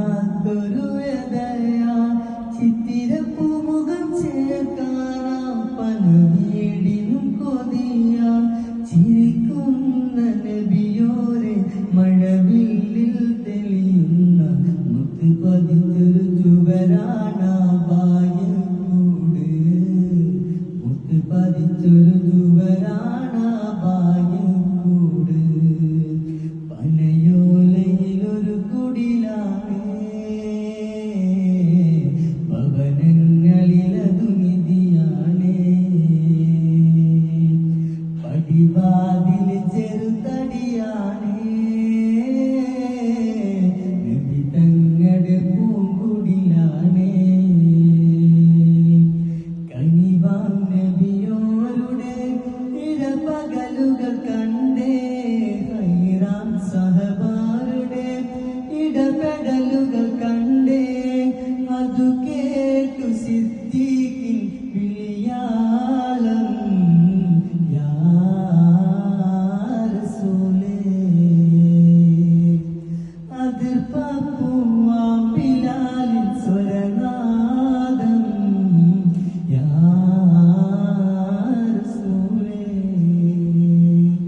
കാണാത്തൊരു ദയാ ചിത്തിരപ്പൂമുഖം ചേർക്കാനാ പല വീടിനും ചിരിക്കുന്ന നബിയോരെ മഴവില്ലിൽ തെളിയുന്ന മുത്ത് പതിഞ്ഞൊരു നബിവാതിൽ ചെറുതടിയാണേ. നബി തങ്ങളുടെ പൂങ്കുടിലാണേ. കനിവാം നബിയോരുടെ ഇടപകലുകൾ കണ്ടേ. ഹൈറാം സഹബാരുടെ ഇടപെടലുകൾ കണ്ടേ. അതു കേട്ടു സിദ്ദീഖിൻ de papo.